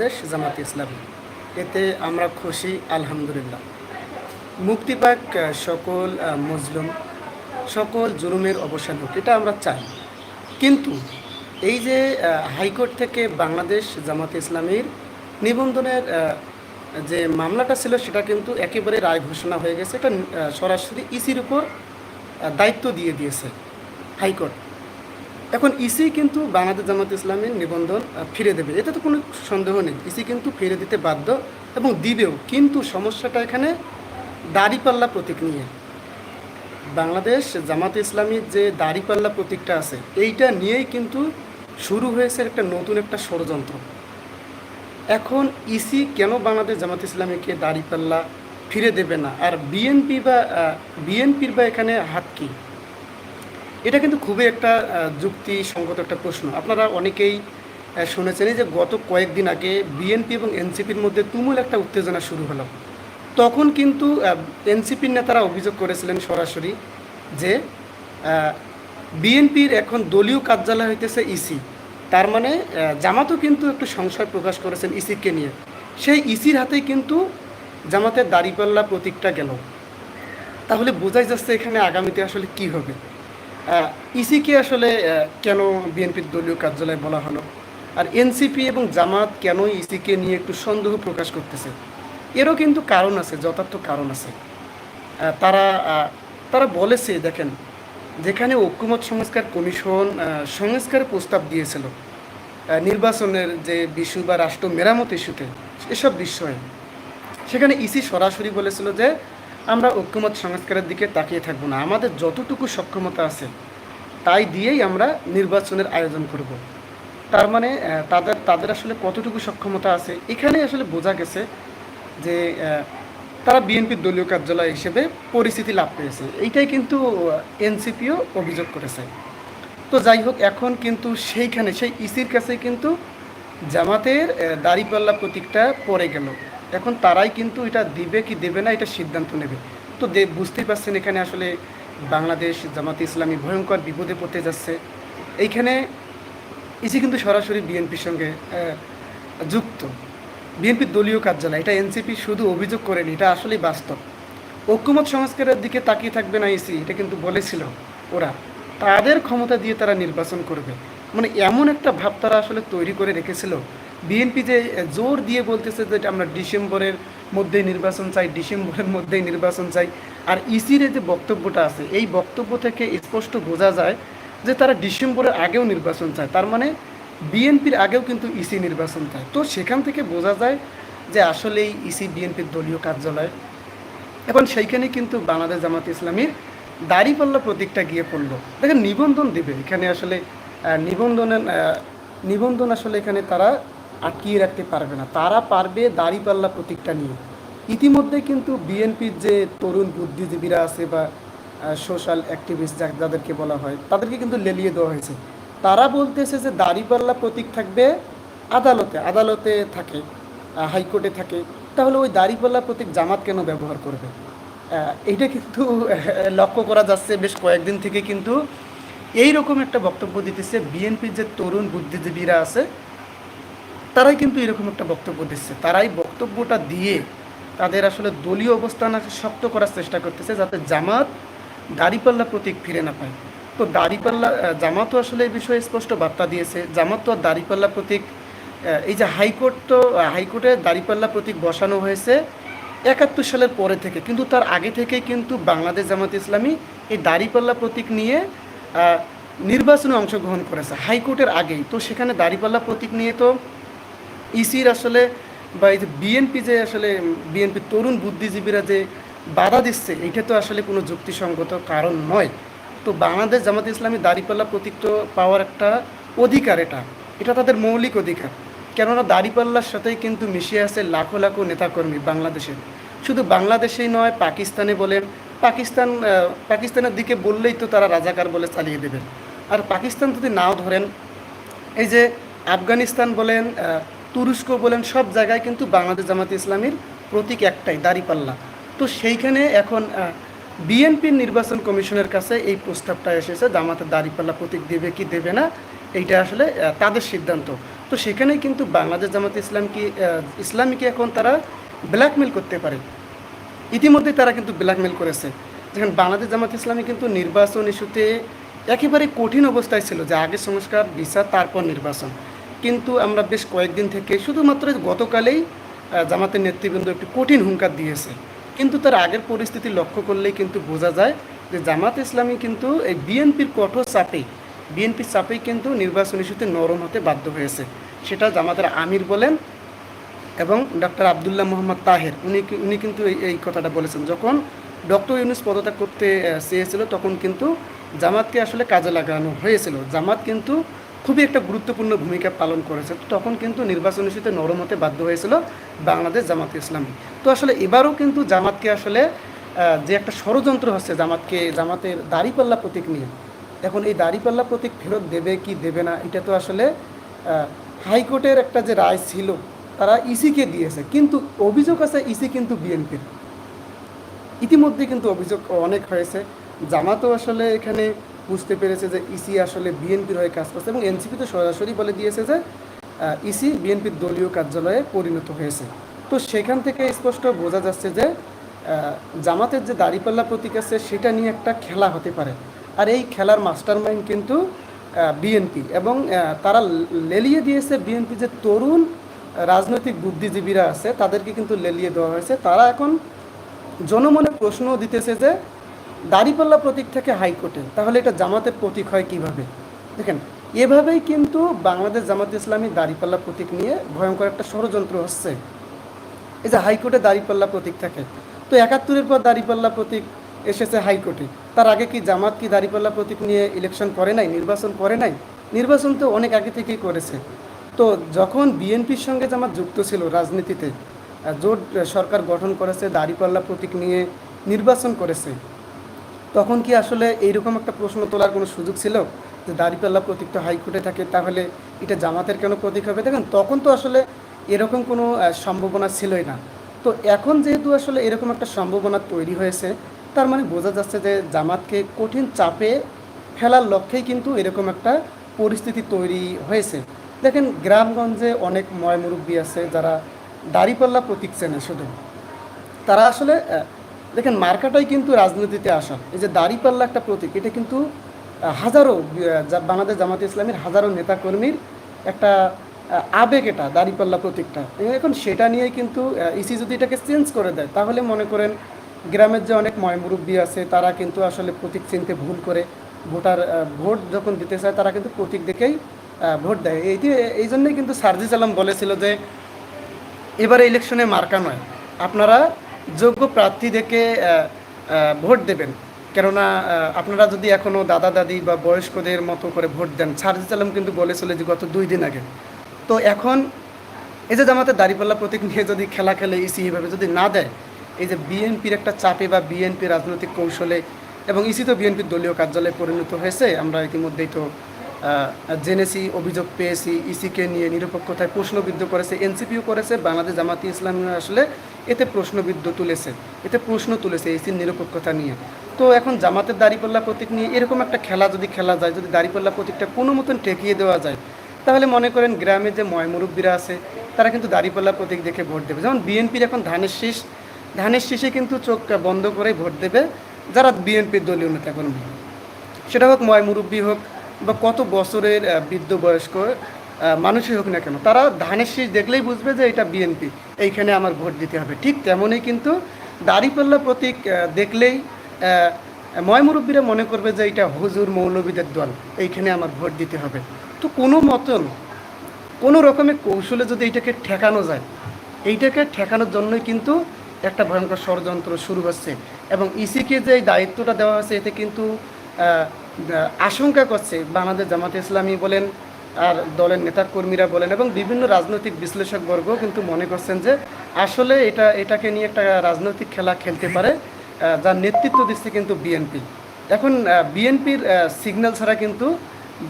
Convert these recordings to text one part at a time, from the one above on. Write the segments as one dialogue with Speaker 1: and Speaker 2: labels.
Speaker 1: বাংলাদেশ জামাত ইসলামী। এতে আমরা খুশি, আলহামদুলিল্লাহ। মুক্তি পাক সকল মজলুম সকল জুলুমের অবসান হোক, এটা আমরা চাই। কিন্তু এই যে হাইকোর্ট থেকে বাংলাদেশ জামাত ইসলামীর নিবন্ধনের যে মামলাটা ছিল, সেটা কিন্তু একেবারে রায় ঘোষণা হয়ে গেছে। এটা সরাসরি ইসির উপর দায়িত্ব দিয়ে দিয়েছে হাইকোর্ট। এখন ইসি কিন্তু বাংলাদেশ জামাত ইসলামের নিবন্ধন ফিরে দেবে। এতে তো কোনো সন্দেহ নেই। ইসি কিন্তু ফিরে দিতে বাধ্য এবং দিবেও। কিন্তু সমস্যাটা এখানে দাড়িপাল্লা প্রতীক নিয়ে। বাংলাদেশ জামাত ইসলামীর যে দাড়িপাল্লা প্রতীকটা আছে, এইটা নিয়েই কিন্তু শুরু হয়েছে একটা নতুন একটা ষড়যন্ত্র। এখন ইসি কেন বাংলাদেশ জামাত ইসলামীকে দাড়িপাল্লা ফিরে দেবে না? আর বিএনপি বা বিএনপির বা এখানে হাত কী? এটা কিন্তু খুবই একটা যুক্তিসঙ্গত একটা প্রশ্ন। আপনারা অনেকেই শুনেছেন যে গত কয়েকদিন আগে বিএনপি এবং এনসিপির মধ্যে তুমুল একটা উত্তেজনা শুরু হলো। তখন কিন্তু এনসিপির নেতারা অভিযোগ করেছিলেন সরাসরি যে বিএনপির এখন দলীয় কার্যালয় হইতেছে ইসি তার মানে জামাতও কিন্তু একটু সংশয় প্রকাশ করেছেন ইসিকে নিয়ে। সেই ইসির হাতেই কিন্তু জামাতের দাড়িপাল্লা প্রতীকটা গেল। তাহলে বোঝাই যাচ্ছে এখানে আগামীতে আসলে কি হবে। ইসিকে আসলে কেন বিএনপির দলীয় কার্যালয় বলা হলো? আর এনসিপি এবং জামাত কেন ইসিকে নিয়ে একটু সন্দেহ প্রকাশ করতেছে? এরও কিন্তু কারণ আছে যথার্থ কারণ আছে। তারা তারা বলেছে দেখেন যেখানে ঐক্যমত সংস্কার কমিশন আহ, সংস্কারের প্রস্তাব দিয়েছিল নির্বাচনের যে ইস্যু বা রাষ্ট্র মেরামত ইস্যুতে এসব বিষয়ে। সেখানে ইসি সরাসরি বলেছিল যে আমরা ঐক্যমত সংস্কারের দিকে তাকিয়ে থাকব না। আমাদের যতটুকু সক্ষমতা আছে, তাই দিয়েই আমরা নির্বাচনের আয়োজন করব। তার মানে তাদের তাদের আসলে কতটুকু সক্ষমতা আছে, এখানে আসলে বোঝা গেছে যে তারা বিএনপির দলীয় কার্যালয় হিসেবে পরিস্থিতি লাভ পেয়েছে। এইটাই কিন্তু এনসিপিও অভিযোগ করেছে। তো যাই হোক, এখন কিন্তু সেইখানে, সেই ইসির কাছে কিন্তু জামাতের দাড়িপাল্লা প্রতীকটা পড়ে গেল। এখন তারাই কিন্তু এটা দিবে কি দেবে না এটা সিদ্ধান্ত নেবে। তো বুঝতেই পারছেন এখানে আসলে বাংলাদেশ জামাতে ইসলামী ভয়ঙ্কর বিপদে পড়তে যাচ্ছে। এইখানে ইসি কিন্তু সরাসরি বিএনপির সঙ্গে যুক্ত। বিএনপির দলীয় কার্যালয়, এটা এনসিপি শুধু অভিযোগ করেনি, এটা আসলেই বাস্তব। ঐক্যমত সংস্কারের দিকে তাকিয়ে থাকবে না ইসি এটা কিন্তু বলেছিল ওরা। তাদের ক্ষমতা দিয়ে তারা নির্বাচন করবে। মানে এমন একটা ভাব তারা আসলে তৈরি করে রেখেছিল বিএনপি যে জোর দিয়ে বলতেছে যে, আমরা ডিসেম্বরের মধ্যেই নির্বাচন চাই, ডিসেম্বরের মধ্যেই নির্বাচন চাই। আর ইসির যে বক্তব্যটা আছে, এই বক্তব্য থেকে স্পষ্ট বোঝা যায় যে, তারা ডিসেম্বরের আগেও নির্বাচন চায়। তার মানে বিএনপির আগেও কিন্তু ইসি নির্বাচন চায়। তো সেখান থেকে বোঝা যায় যে, আসলেই ইসি বিএনপির দলীয় কার্যালয়। এখন সেইখানে কিন্তু বাংলাদেশ জামাত ইসলামীর দাড়িপাল্লা প্রতীকটা গিয়ে পড়ল। দেখেন, নিবন্ধন দেবে। এখানে আসলে নিবন্ধনের নিবন্ধন আসলে এখানে তারা আটকিয়ে রাখতে পারবে না। তারা পারবে দাঁড়িপাল্লা প্রতীকটা নিয়ে। ইতিমধ্যে কিন্তু বিএনপির যে তরুণ বুদ্ধিজীবীরা আছে বা সোশ্যাল অ্যাক্টিভিস্ট যাদেরকে বলা হয়, তাদেরকে কিন্তু লেলিয়ে দেওয়া হয়েছে। তারা বলতেছে যে দাঁড়িপাল্লা প্রতীক থাকবে আদালতে। আদালতে থাকে হাইকোর্টে থাকে। তাহলে ওই দাঁড়িপাল্লা প্রতীক জামাত কেন ব্যবহার করবে? এইটা কিন্তু লক্ষ্য করা যাচ্ছে বেশ কয়েকদিন থেকে কিন্তু। এই রকম একটা বক্তব্য দিতেছে বিএনপির যে তরুণ বুদ্ধিজীবীরা আছে তারাই কিন্তু এরকম একটা বক্তব্য দিচ্ছে। তারাই বক্তব্যটা দিয়ে তাদের আসলে দলীয় অবস্থান শক্ত করার চেষ্টা করতেছে যাতে জামাত দাড়িপাল্লা প্রতীক ফিরে না পায়। তো দাড়িপাল্লা জামাতও আসলে এই বিষয়ে স্পষ্ট বার্তা দিয়েছে। জামাত তো আর দাড়িপাল্লা প্রতীক এই যে হাইকোর্ট তো হাইকোর্টে দাড়িপাল্লা প্রতীক বসানো হয়েছে একাত্তর সালের পরে থেকে। কিন্তু তার আগে থেকে কিন্তু বাংলাদেশ জামাত ইসলামী এই দাড়িপাল্লা প্রতীক নিয়ে নির্বাচনে অংশগ্রহণ করেছে। হাইকোর্টের আগেই। তো সেখানে দাড়িপাল্লা প্রতীক নিয়ে তো ইসির আসলে বা এই যে বিএনপি যে আসলে বিএনপি তরুণ বুদ্ধিজীবীরা যে বাধা দিচ্ছে, এটা তো আসলে কোনো যুক্তিসঙ্গত কারণ নয়। তো বাংলাদেশ জামাত ইসলামী দাড়িপাল্লা প্রতীক পাওয়ার একটা অধিকার এটা। এটা তাদের মৌলিক অধিকার। কেননা দাড়িপাল্লার সাথেই কিন্তু মিশে আছে লাখো লাখো নেতাকর্মী বাংলাদেশের। শুধু বাংলাদেশেই নয়, পাকিস্তানে বলেন, পাকিস্তান পাকিস্তানের দিকে বললেই তো তারা রাজাকার বলে চালিয়ে দেবেন আর পাকিস্তান যদি নাও ধরেন, এই যে আফগানিস্তান বলেন তুরস্ক বলেন, সব জায়গায় কিন্তু বাংলাদেশ জামাত ইসলামীর প্রতীক একটাই, দাঁড়িপাল্লা। তো সেইখানে এখন বিএনপির নির্বাচন কমিশনের কাছে এই প্রস্তাবটা এসেছে, জামাতের দাঁড়িপাল্লা প্রতীক দেবে কি দেবে না, এইটা আসলে তাদের সিদ্ধান্ত। তো সেখানে কিন্তু বাংলাদেশ জামাত ইসলাম কি ইসলামীকে এখন তারা ব্ল্যাকমেল করতে পারে। ইতিমধ্যে তারা কিন্তু ব্ল্যাকমেল করেছে। যেখানে বাংলাদেশ জামাত ইসলামী কিন্তু নির্বাচন ইস্যুতে একেবারে কঠিন অবস্থায় ছিল, যে আগে সংস্কার, বিচার, তারপর নির্বাচন। কিন্তু আমরা বেশ কয়েকদিন থেকে শুধুমাত্র গতকালেই জামাতের নেতৃবৃন্দ একটু কঠিন হুঙ্কার দিয়েছে। কিন্তু তার আগের পরিস্থিতি লক্ষ্য করলেই কিন্তু বোঝা যায় যে জামাত ইসলামী কিন্তু এই বিএনপির কঠোর চাপেই, বিএনপির চাপেই কিন্তু নির্বাচন ইস্যুতে নরম হতে বাধ্য হয়েছে। সেটা জামাতের আমির বলেন এবং ডক্টর আবদুল্লাহ মোহাম্মদ তাহের। উনি উনি কিন্তু এই কথাটা বলেছেন। যখন ডক্টর ইউনুস পদত্যাগ করতে চেয়েছিল, তখন কিন্তু জামাতকে আসলে কাজে লাগানো হয়েছিল। জামাত কিন্তু খুবই একটা গুরুত্বপূর্ণ ভূমিকা পালন করেছে তখন কিন্তু নির্বাচন ইস্যুতে নরম হতে বাধ্য হয়েছিল বাংলাদেশ জামাত ইসলামী। তো আসলে এবারও কিন্তু জামাতকে আসলে যে একটা ষড়যন্ত্র হচ্ছে জামাতকে, জামাতের দাড়িপাল্লা প্রতীক নিয়ে, এখন এই দাড়িপাল্লা প্রতীক ফেরত দেবে কি দেবে না, এটা তো আসলে হাইকোর্টের একটা যে রায় ছিল, তারা ইসিকে দিয়েছে। কিন্তু অভিযোগ আছে ইসি কিন্তু বিএনপির। ইতিমধ্যে কিন্তু অভিযোগ অনেক হয়েছে। জামাতও আসলে এখানে বুঝতে পেরেছে যে ইসি আসলে বিএনপির হয়ে কাজ করছে এবং এনসিপি তো সরাসরি বলে দিয়েছে যে ইসি বিএনপির দলীয় কার্যালয়ে পরিণত হয়েছে। তো সেখান থেকে স্পষ্ট বোঝা যাচ্ছে যে জামাতের যে দাড়িপাল্লা প্রতীক আছে সেটা নিয়ে একটা খেলা হতে পারে। আর এই খেলার মাস্টার মাইন্ড কিন্তু বিএনপি এবং তারা লেলিয়ে দিয়েছে বিএনপি যে তরুণ রাজনৈতিক বুদ্ধিজীবীরা আছে, তাদেরকে কিন্তু লেলিয়ে দেওয়া হয়েছে। তারা এখন জনমনে প্রশ্ন দিতেছে যে দাড়িপাল্লা প্রতীক থেকে হাইকোর্টে তাহলে এটা জামাতের প্রতীক হয় কীভাবে? দেখেন, এভাবেই কিন্তু বাংলাদেশ জামাত ইসলামী দাড়িপাল্লা প্রতীক নিয়ে ভয়ঙ্কর একটা ষড়যন্ত্র হচ্ছে। এই যে হাইকোর্টে দাড়িপাল্লা প্রতীক থাকে। তো একাত্তরের পর দাড়িপাল্লা প্রতীক এসেছে হাইকোর্টে। তার আগে কি জামাত কি দাড়িপাল্লা প্রতীক নিয়ে ইলেকশন করে নাই, নির্বাচন করে নাই? নির্বাচন তো অনেক আগে থেকেই করেছে। তো যখন বিএনপির সঙ্গে জামাত যুক্ত ছিল রাজনীতিতে জোট সরকার গঠন করেছে, দাড়িপাল্লা প্রতীক নিয়ে নির্বাচন করেছে তখন কি আসলে এইরকম একটা প্রশ্ন তোলার কোনো সুযোগ ছিল? যে দাঁড়িপাল্লা প্রতীক তো হাইকোর্টে থাকে, তাহলে এটা জামাতের কেন প্রতীক হবে? দেখেন, তখন তো আসলে এরকম কোনো সম্ভাবনা ছিলই না। তো এখন যেহেতু আসলে এরকম একটা সম্ভাবনা তৈরি হয়েছে, তার মানে বোঝা যাচ্ছে যে জামাতকে কঠিন চাপে ফেলার লক্ষ্যেই কিন্তু এরকম একটা পরিস্থিতি তৈরি হয়েছে। দেখেন, গ্রামগঞ্জে অনেক ময়মুরব্বী আছে যারা দাড়িপাল্লা প্রতীক চেনে শুধু। তারা আসলে দেখেন, মার্কাটাই কিন্তু রাজনীতিতে আসা এই যে দাড়িপাল্লা একটা প্রতীক, এটা কিন্তু হাজারো বাংলাদেশ জামাত ইসলামের হাজারো নেতাকর্মীর একটা আবেগ এটা, দাঁড়িপাল্লা প্রতীকটা। এখন সেটা নিয়ে কিন্তু ইসি যদি এটাকে চেঞ্জ করে দেয়, তাহলে মনে করেন গ্রামের যে অনেক ময়মুরব্বী আছে, তারা কিন্তু আসলে প্রতীক চিনতে ভুল করে ভোটার ভোট যখন দিতে চায়, তারা কিন্তু প্রতীক দেখেই ভোট দেয়। এইটি এই জন্যই কিন্তু সার্জিস আলম বলেছিল যে, এবারে ইলেকশনে মার্কা নয়। আপনারা যোগ্য প্রার্থী দেখে ভোট দেবেন। কেননা আপনারা যদি এখনও দাদা, দাদি বা বয়স্কদের মতো করে ভোট দেন, সার্জিস আলম কিন্তু বলেছিল যে গত দুই দিন আগে। তো এখন এই যে জামাতের দাঁড়িপাল্লা প্রতীক নিয়ে যদি খেলা খেলে ইসি এভাবে যদি না দেয়, এই যে বিএনপির একটা চাপে বা বিএনপি রাজনৈতিক কৌশলে, এবং ইসি তো বিএনপির দলীয় কার্যালয়ে পরিণত হয়েছে, আমরা ইতিমধ্যেই তো জেনেছি, অভিযোগ পেয়েছি, ইসিকে নিয়ে নিরপেক্ষতায় প্রশ্নবিদ্ধ করেছে, এনসিপিও করেছে, বাংলাদেশ জামাতি ইসলাম আসলে এতে প্রশ্নবিদ্ধ তুলেছে, এতে প্রশ্ন তুলেছে ইসির নিরপেক্ষতা নিয়ে। তো এখন জামাতের দাড়িপাল্লা প্রতীক নিয়ে এরকম একটা খেলা যদি খেলা যায়, যদি দাড়িপাল্লা প্রতীকটা কোনো মতন ঠেকিয়ে দেওয়া যায়, তাহলে মনে করেন গ্রামে যে ময়মুরব্বীরা আছে, তারা কিন্তু দাড়িপাল্লা প্রতীক দেখে ভোট দেবে। যেমন বিএনপির এখন ধানের শীষ, ধানের শীষে কিন্তু চোখ বন্ধ করে ভোট দেবে যারা বিএনপির দলীয় নেতা কর্মী। সেটা হোক ময় মুরব্বী হোক বা কত বছরের বৃদ্ধ বয়স্ক মানুষই হোক না কেন তারা ধানের শীষ দেখলেই বুঝবে যে এটা বিএনপি এইখানে আমার ভোট দিতে হবে। ঠিক তেমনই কিন্তু দাড়িপাল্লা প্রতীক দেখলেই আহ, ময় মুরব্বীরা মনে করবে যে এটা হুজুর মৌলবীদের দল এইখানে আমার ভোট দিতে হবে। তো কোনো মতন কোনো রকমের কৌশলে যদি এইটাকে ঠেকানো যায় এইটাকে ঠেকানোর জন্যই কিন্তু একটা ভয়ঙ্কর ষড়যন্ত্র শুরু হচ্ছে। এবং ইসিকে যে দায়িত্বটা দেওয়া হয়েছে এতে কিন্তু আশঙ্কা করছে বাংলাদেশ জামাতে ইসলামী বলেন আর দলের নেতা কর্মীরা বলেন এবং বিভিন্ন রাজনৈতিক বিশ্লেষকবর্গ কিন্তু মনে করছেন যে আসলে এটা, এটাকে নিয়ে একটা রাজনৈতিক খেলা খেলতে পারে যার নেতৃত্ব দিচ্ছে কিন্তু বিএনপি। এখন বিএনপির সিগন্যাল ছাড়া কিন্তু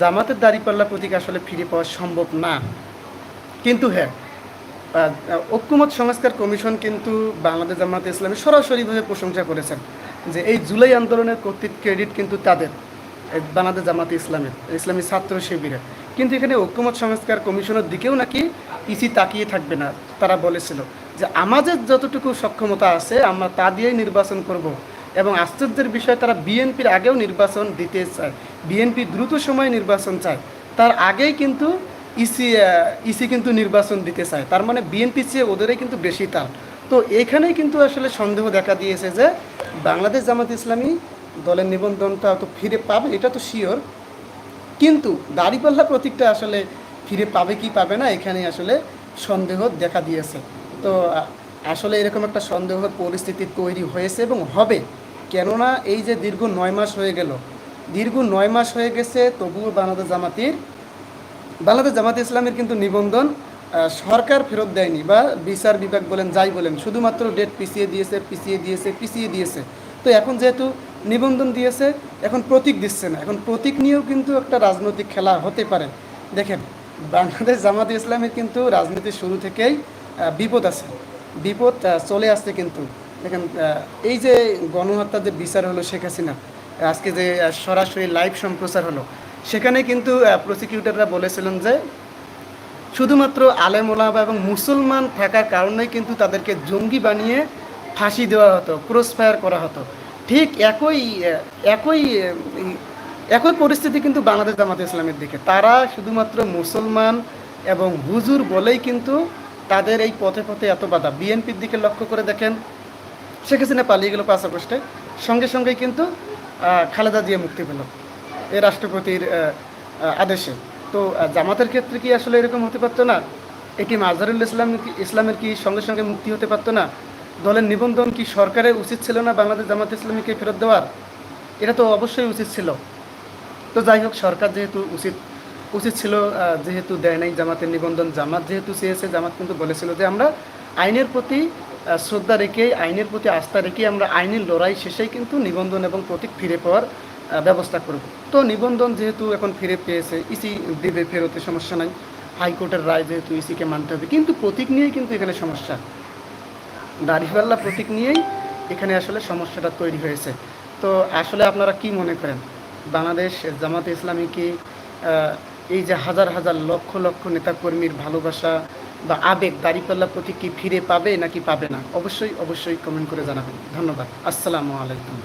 Speaker 1: জামাতের দাঁড়িপাল্লা প্রতীক আসলে ফিরে পাওয়া সম্ভব না। কিন্তু হ্যাঁ ঐক্যমত সংস্কার কমিশন কিন্তু বাংলাদেশ জামাত ইসলামী সরাসরিভাবে প্রশংসা করেছেন যে এই জুলাই আন্দোলনের কর্তৃত্ব ক্রেডিট কিন্তু তাদের। বাংলাদেশ জামাত ইসলামের ইসলামী ছাত্র শিবিরের কিন্তু এখানে ঐক্যমত সংস্কার কমিশনের দিকেও নাকি ইসি তাকিয়ে থাকবে না, তারা বলেছিল যে আমাদের যতটুকু সক্ষমতা আছে, আমরা তা দিয়েই নির্বাচন করব। এবং আশ্চর্যের বিষয়, তারা বিএনপির আগেও নির্বাচন দিতে চায়। বিএনপি দ্রুত সময়ে নির্বাচন চায়। তার আগেই কিন্তু ইসি ইসি কিন্তু নির্বাচন দিতে চায়। তার মানে বিএনপি চেয়ে ওদেরই কিন্তু বেশি তার তো এখানেই কিন্তু আসলে সন্দেহ দেখা দিয়েছে যে বাংলাদেশ জামাত ইসলামী দলের নিবন্ধনটা তো ফিরে পাবে, এটা তো শিওর কিন্তু দাড়িপাল্লা প্রতীকটা আসলে ফিরে পাবে কি পাবে না এখানে আসলে সন্দেহ দেখা দিয়েছে। তো আসলে এরকম একটা সন্দেহের পরিস্থিতি তৈরি হয়েছে এবং হবে। কেননা এই যে দীর্ঘ নয় মাস হয়ে গেল, দীর্ঘ নয় মাস হয়ে গেছে, তবুও বাংলাদেশ জামাতির, বাংলাদেশ জামাত ইসলামের কিন্তু নিবন্ধন সরকার ফেরত দেয়নি বা বিচার বিভাগ বলেন, যাই বলেন, শুধুমাত্র ডেট পিছিয়ে দিয়েছে পিছিয়ে দিয়েছে পিছিয়ে দিয়েছে। তো এখন যেহেতু নিবন্ধন দিয়েছে, এখন প্রতীক দিচ্ছে না। এখন প্রতীক নিয়েও কিন্তু একটা রাজনৈতিক খেলা হতে পারে। দেখেন, বাংলাদেশ জামাত ইসলামের কিন্তু রাজনীতির শুরু থেকেই বিপদ আছে। বিপদ চলে আসছে কিন্তু। দেখেন এই যে গণহত্যার যে বিচার হলো শেখ হাসিনা, আজকে যে সরাসরি লাইভ সম্প্রচার হলো, সেখানে কিন্তু প্রসিকিউটররা বলেছিলেন যে, শুধুমাত্র আলেম ওলামা এবং মুসলমান থাকার কারণেই কিন্তু তাদেরকে জঙ্গি বানিয়ে ফাঁসি দেওয়া হতো ক্রস ফায়ার করা হতো। ঠিক একই একই একই পরিস্থিতি কিন্তু বাংলাদেশ জামাত ইসলামের দিকে। তারা শুধুমাত্র মুসলমান এবং হুজুর বলেই কিন্তু তাদের এই পথে পথে এত বাধা। বিএনপির দিকে লক্ষ্য করে দেখেন, শেখ হাসিনা পালিয়ে গেল পাঁচ আগস্টে। সঙ্গে সঙ্গেই কিন্তু খালেদা দিয়ে মুক্তি পেল এ রাষ্ট্রপতির আদেশে। তো জামাতের ক্ষেত্রে কি আসলে এরকম হতে পারতো না? এটি মাজহারুল ইসলাম ইসলামের কি সঙ্গে সঙ্গে মুক্তি হতে পারতো না? দলের নিবন্ধন কি সরকারের উচিত ছিল না বাংলাদেশ জামাত ইসলামীকে ফেরত দেওয়ার? এটা তো অবশ্যই উচিত ছিল। তো যাই হোক, সরকার যেহেতু উচিত উচিত ছিল যেহেতু দেয় নাই জামাতের নিবন্ধন, জামাত যেহেতু চেয়েছে, জামাত কিন্তু বলেছিল যে আমরা আইনের প্রতি শ্রদ্ধা রেখে, আইনের প্রতি আস্থা রেখে আমরা আইনের লড়াই শেষেই কিন্তু নিবন্ধন এবং প্রতীক ফিরে পাওয়ার ব্যবস্থা করব। তো নিবন্ধন যেহেতু এখন ফিরে পেয়েছে, ইসি দেবে ফেরতে সমস্যা নাই। হাইকোর্টের রায় যেহেতু ইসিকে মানতে হবে, কিন্তু প্রতীক নিয়েই কিন্তু এখানে সমস্যা। দাড়িপাল্লা প্রতীক নিয়েই এখানে আসলে সমস্যাটা তৈরি হয়েছে। তো আসলে আপনারা কি মনে করেন? বাংলাদেশ জামাতে ইসলামী কি এই যে হাজার হাজার লক্ষ লক্ষ নেতাকর্মীর ভালোবাসা বা আবেগ দাড়িপাল্লা প্রতীক কি ফিরে পাবে নাকি পাবে না? অবশ্যই অবশ্যই কমেন্ট করে জানাবেন। ধন্যবাদ। আসসালামু আলাইকুম।